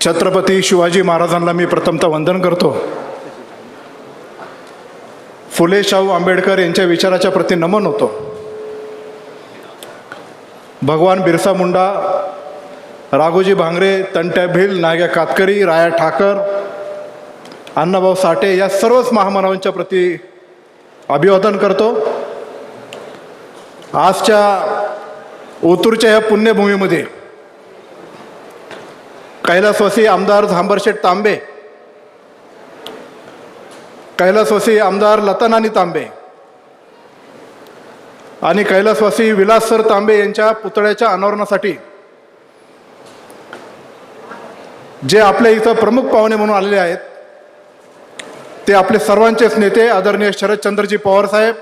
छत्रपती शिवाजी महाराजांना मी प्रथमतः वंदन करतो. फुले शाहू आंबेडकर यांच्या विचाराच्या प्रती नमन होतो. भगवान बिरसा मुंडा राघोजी भांगरे तंट्या भिल नाग्या कातकरी राया ठाकर अण्णाभाऊ साठे या सर्वच महामानवांच्या प्रती अभिवादन करतो. आजच्या ओतूरच्या या पुण्यभूमीमध्ये कैलासवासी आमदार झांबरशेठ तांबे कैलासवासी आमदार लतानानी तांबे आणि कैलासवासी विलाससर तांबे यांच्या पुतळ्याच्या अनावरणासाठी जे आपल्या इथं प्रमुख पाहुणे म्हणून आलेले आहेत ते आपले सर्वांचेच नेते आदरणीय शरदचंद्रजी पवार साहेब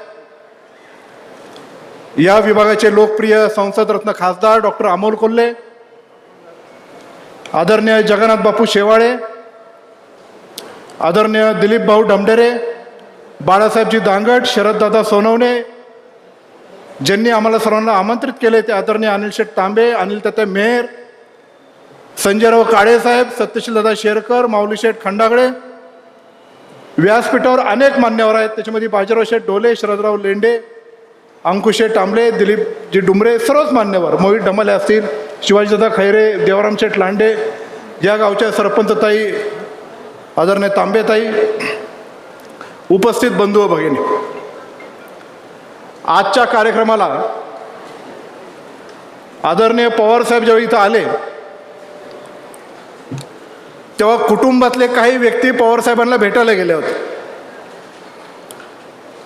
या विभागाचे लोकप्रिय संसदरत्न खासदार डॉक्टर अमोल कोल्हे आदरणीय जगन्नाथ बापू शेवाळे आदरणीय दिलीप भाऊ डमडेरे बाळासाहेबजी दांगट शरददादा सोनवणे ज्यांनी आम्हाला सर्वांना आमंत्रित केले ते आदरणीय अनिल शेठ तांबे अनिल तते मेहर संजयराव काळेसाहेब सत्यशीलदादा शेरकर माऊली शेठ खंडागळे व्यासपीठावर अनेक मान्यवर आहेत. त्याच्यामध्ये बाजीराव शेठ डोले शरदराव लेंडे अंकुश शेठ तांबे दिलीपजी डुमरे सर्वच मान्यवर. मोहित डमले असतील शिवाजीदादा खैरे देवराम शेठ लांडे या गावच्या सरपंचताई आदरणीय तांबेताई उपस्थित बंधू व भगिनी. आजच्या कार्यक्रमाला आदरणीय पवारसाहेब जेव्हा इथं आले तेव्हा कुटुंबातले काही व्यक्ती पवारसाहेबांना भेटायला गेले होते.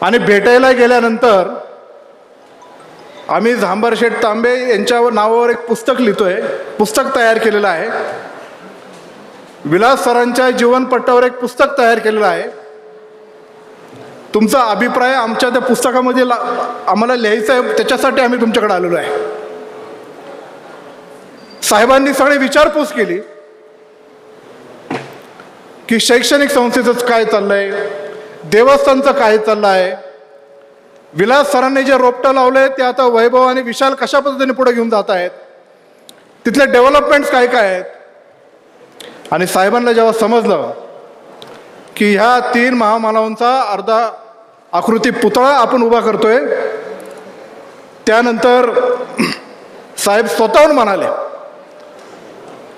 आणि भेटायला गेल्यानंतर आम्ही झांबरशेठ तांबे यांच्या नावावर एक पुस्तक लिहितोय पुस्तक तयार केलेलं आहे. विलास सरांच्या जीवनपट्टावर एक पुस्तक तयार केलेलं आहे. तुमचा अभिप्राय आमच्या त्या पुस्तकामध्ये ला आम्हाला लिहायचं आहे त्याच्यासाठी आम्ही तुमच्याकडे आलेलो आहे. साहेबांनी सगळी विचारपूस केली. की शैक्षणिक संस्थेचं काय चाललं आहे देवस्थानचं काय चाललं आहे विलास सरांनी जे रोपटं लावले ते आता वैभव आणि विशाल कशा पद्धतीने पुढे घेऊन जात आहेत? तिथले डेव्हलपमेंट्स काय काय आहेत? आणि साहेबांना जेव्हा समजलं की ह्या तीन महामानवांचा अर्धा आकृती पुतळा आपण उभा करतोय त्यानंतर साहेब स्वतःहून म्हणाले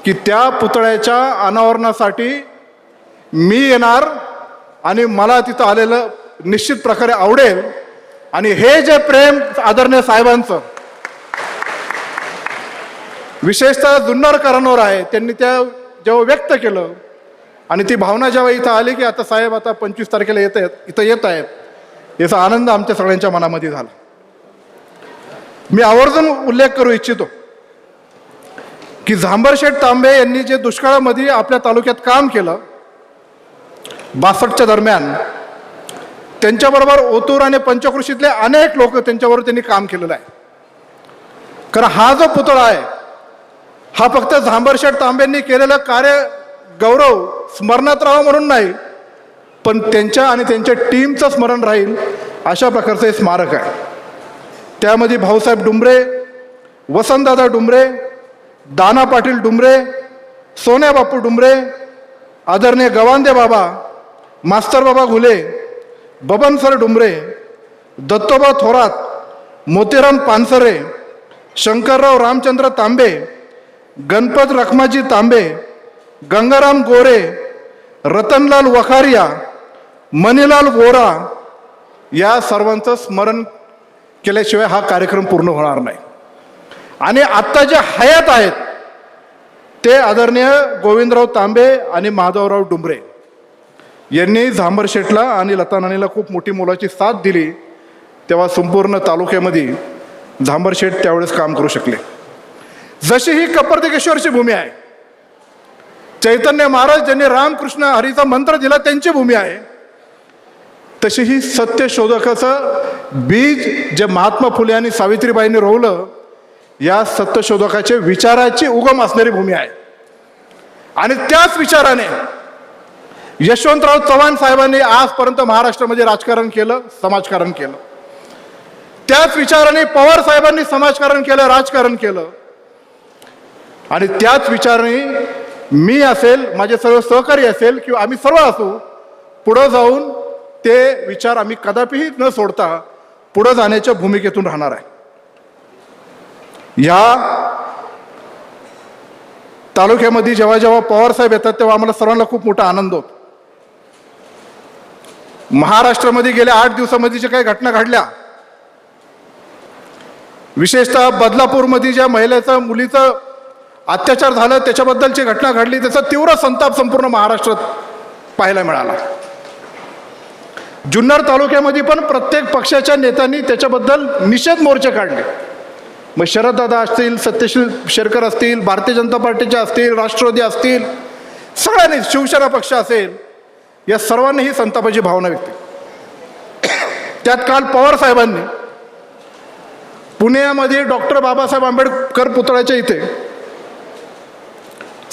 की त्या पुतळ्याच्या अनावरणासाठी मी येणार आणि मला तिथं आलेलं निश्चित प्रकारे आवडेल. आणि हे जे प्रेम आदरणीय साहेबांचं विशेषतः जुन्नरकरांवर आहे त्यांनी त्या जेव्हा व्यक्त केलं आणि ती भावना जेव्हा इथं आली की आता साहेब आता पंचवीस तारखेला येत आहेत इथं येत आहेत याचा आनंद आमच्या सगळ्यांच्या मनामध्ये झाला. मी आवर्जून उल्लेख करू इच्छितो की झांबरशेठ तांबे यांनी जे दुष्काळामध्ये आपल्या तालुक्यात काम केलं बासष्टच्या दरम्यान त्यांच्याबरोबर ओतूर आणि पंचकृषीतले अनेक लोक त्यांच्याबरोबर त्यांनी काम केलेलं आहे. कारण हा जो पुतळा आहे हा फक्त झांबरशेठ तांबेंनी केलेलं कार्य गौरव स्मरणात राहावं म्हणून नाही पण त्यांच्या आणि त्यांच्या टीमचं स्मरण राहील अशा प्रकारचं हे स्मारक आहे. त्यामध्ये भाऊसाहेब डुंबरे वसंतदादा डुंबरे दाना पाटील डुंबरे सोन्या बापू डुंबरे आदरणीय गवांदे बाबा मास्तर बाबा घुले बबन सर डुंबरे दत्तोबा थोरात मोतीराम पानसरे शंकरराव रामचंद्र तांबे गणपत रखमाजी तांबे गंगाराम गोरे रतनलाल वखारिया मणिलाल वोरा या सर्वांचं स्मरण केल्याशिवाय हा कार्यक्रम पूर्ण होणार नाही. आणि आत्ता जे हयात आहेत ते आदरणीय गोविंदराव तांबे आणि माधवराव डुंबरे यांनी झांबरशेटला आणि लतानानीला खूप मोठी मोलाची साथ दिली तेव्हा संपूर्ण तालुक्यामध्ये झांबरशेठ त्यावेळेस काम करू शकले. जशी ही कपर्तिकेश्वरची भूमी आहे चैतन्य महाराज ज्यांनी रामकृष्ण हरीचा मंत्र दिला त्यांची भूमी आहे तशी ही सत्यशोधकाचं बीज जे महात्मा फुले आणि सावित्रीबाईंनी रोवलं या सत्यशोधकाचे विचाराची उगम असणारी भूमी आहे. आणि त्याच विचाराने यशवंतराव चव्हाण साहेबांनी आजपर्यंत महाराष्ट्रामध्ये राजकारण केलं समाजकारण केलं. त्याच विचाराने पवार साहेबांनी समाजकारण केलं राजकारण केलं. आणि त्याच विचाराने मी असेल माझे सर्व सहकारी असेल किंवा आम्ही सर्व असू पुढं जाऊन ते विचार आम्ही कदापिही न सोडता पुढं जाण्याच्या भूमिकेतून राहणार आहे. या तालुक्यामध्ये जेव्हा जेव्हा पवार साहेब येतात तेव्हा आम्हाला सर्वांना खूप मोठा आनंद होतो. महाराष्ट्रामध्ये गेल्या आठ दिवसामध्ये ज्या काही घटना घडल्या विशेषतः बदलापूरमध्ये ज्या महिलेचं मुलीचं अत्याचार झालं त्याच्याबद्दलची घटना घडली त्याचा तीव्र संताप संपूर्ण महाराष्ट्रात पाहायला मिळाला. जुन्नर तालुक्यामध्ये पण प्रत्येक पक्षाच्या नेत्यांनी त्याच्याबद्दल निषेध मोर्चे काढले. मग शरददादा असतील सत्यशील शेरकर असतील भारतीय जनता पार्टीचे असतील राष्ट्रवादी असतील सगळ्यांनी शिवसेना पक्ष असेल या सर्वांनी ही संतापाची भावना व्यक्त त्यात काल पवार साहेबांनी पुण्यामध्ये डॉक्टर बाबासाहेब आंबेडकर पुतळ्याच्या इथे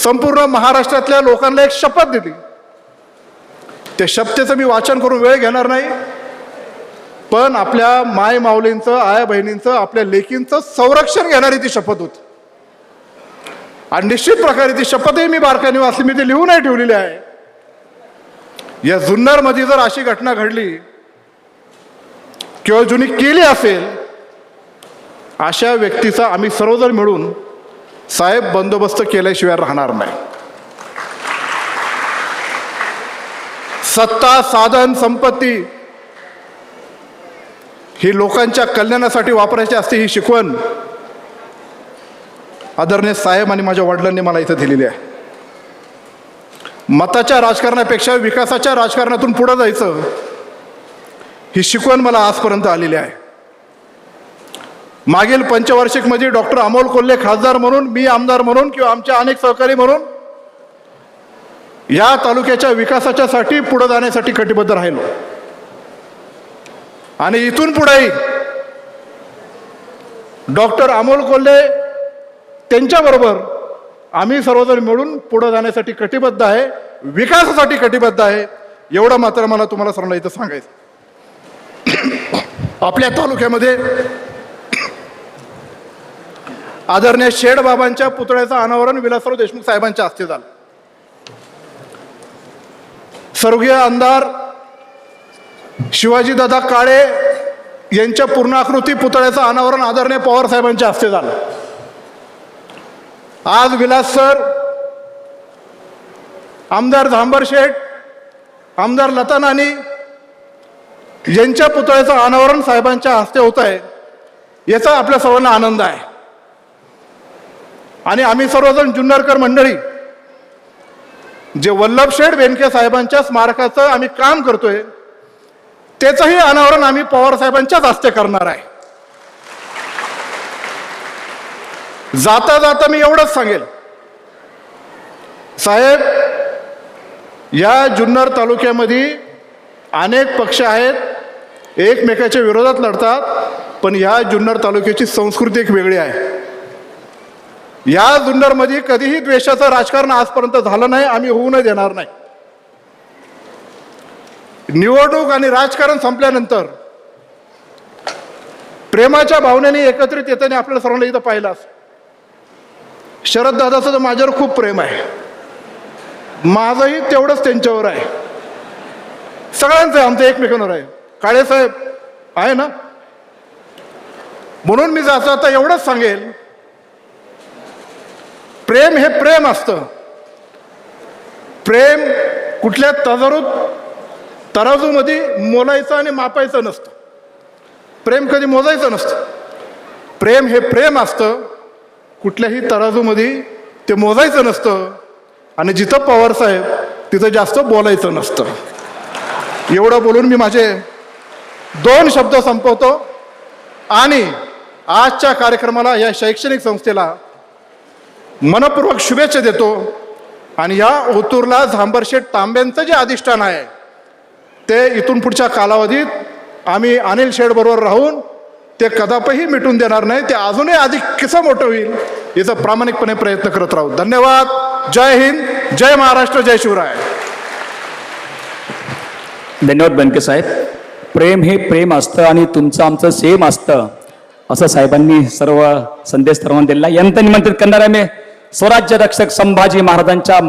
संपूर्ण महाराष्ट्रातल्या लोकांना एक शपथ दिली. त्या शपथेचं मी वाचन करून वेळ घेणार नाही पण आपल्या माय माऊलींचं आया बहिणींचं आपल्या लेकींचं संरक्षण घेणारी ती शपथ होती. आणि निश्चित प्रकारे ती शपथही मी बारकाने वाचली. मी ती लिहूनही ठेवलेली आहे. या जुन्नरमध्ये जर अशी घटना घडली किंवा जुनी केली असेल अशा व्यक्तीचा आम्ही सर्वजण मिळून साहेब बंदोबस्त केल्याशिवाय राहणार नाही. सत्ता साधन संपत्ती ही लोकांच्या कल्याणासाठी वापरायची असते ही शिकवण आदरणीय साहेब आणि माझ्या वडिलांनी मला इथं दिलेली आहे. मताच्या राजकारणापेक्षा विकासाच्या राजकारणातून पुढं जायचं ही शिकवण मला आजपर्यंत आलेली आहे. मागील पंचवार्षिकमध्ये डॉक्टर अमोल कोल्हे खासदार म्हणून मी आमदार म्हणून किंवा आमच्या अनेक सहकारी म्हणून या तालुक्याच्या विकासाच्यासाठी पुढं जाण्यासाठी कटिबद्ध राहिलो. आणि इथून पुढेही डॉक्टर अमोल कोल्हे त्यांच्याबरोबर आम्ही सर्वजण मिळून पुढे जाण्यासाठी कटिबद्ध आहे विकासासाठी कटिबद्ध आहे एवढं मात्र मला तुम्हाला सर्वांना इथं सांगायचं आपल्या तालुक्यामध्ये आदरणीय शेड बाबांच्या पुतळ्याचं अनावरण विलासराव देशमुख साहेबांच्या हस्ते झालं. स्वर्गीय आमदार शिवाजीदादा काळे यांच्या पूर्णाकृती पुतळ्याचं अनावरण आदरणीय पवार साहेबांच्या हस्ते झालं. आज विलास सर आमदार झांबर शेठ आमदार लता नानी यांच्या पुतळ्याचं अनावरण साहेबांच्या हस्ते होत आहे. याचा आपल्या सर्वांना आनंद आहे. आणि आम्ही सर्वजण जुन्नरकर मंडळी जे वल्लभशेठ बेनके साहेबांच्या स्मारकाचं आम्ही काम करतोय त्याचंही अनावरण आम्ही पवार साहेबांच्याच हस्ते करणार आहे. जाता जाता मी एवढंच सांगेल. साहेब या जुन्नर तालुक्यामध्ये अनेक पक्ष आहेत एकमेकाच्या विरोधात लढतात पण या जुन्नर तालुक्याची संस्कृती एक वेगळी आहे. या जुन्नरमध्ये कधीही द्वेषाचं राजकारण आजपर्यंत झालं नाही आम्ही होऊनही देणार नाही. निवडणूक आणि राजकारण संपल्यानंतर प्रेमाच्या भावनेने एकत्रित येताना आपल्याला सर्वांना इथं पाहिलं असं शरददादाचं तर माझ्यावर खूप प्रेम आहे. माझंही तेवढंच त्यांच्यावर आहे. सगळ्यांचं आहे आमचं एकमेकांवर आहे. काळेसाहेब आहे ना? म्हणून मी जाता आता एवढंच सांगेल. प्रेम हे प्रेम असतं. प्रेम कुठल्या तजारूत तराजूमध्ये मोलायचं आणि मापायचं नसतं. प्रेम कधी मोजायचं नसतं. प्रेम हे प्रेम असतं. कुठल्याही तराजूमध्ये ते मोजायचं नसतं. आणि जिथं पवार साहेब तिथं जास्त बोलायचं नसतं. एवढं बोलून मी माझे दोन शब्द संपवतो. आणि आजच्या कार्यक्रमाला या शैक्षणिक संस्थेला मनपूर्वक शुभेच्छा देतो. आणि या ओतूरला झांबरशेठ तांब्यांचं जे अधिष्ठान आहे ते इथून पुढच्या कालावधीत आम्ही अनिल शेडबरोबर राहून ते कदापही मिटून देणार नाही ते अजूनही अधिक कसं मोठं होईल याचा प्रामाणिकपणे प्रयत्न करत राहू. धन्यवाद. जय हिंद जय महाराष्ट्र जय शिवराय. धन्यवाद बनके साहेब. प्रेम हे प्रेम असतं आणि तुमचं आमचं सेम असतं असं साहेबांनी सर्व संदेश सर्वांना दिला यंत्र निमंत्रित करणाऱ्या मी स्वराज्य रक्षक संभाजी महाराजांच्या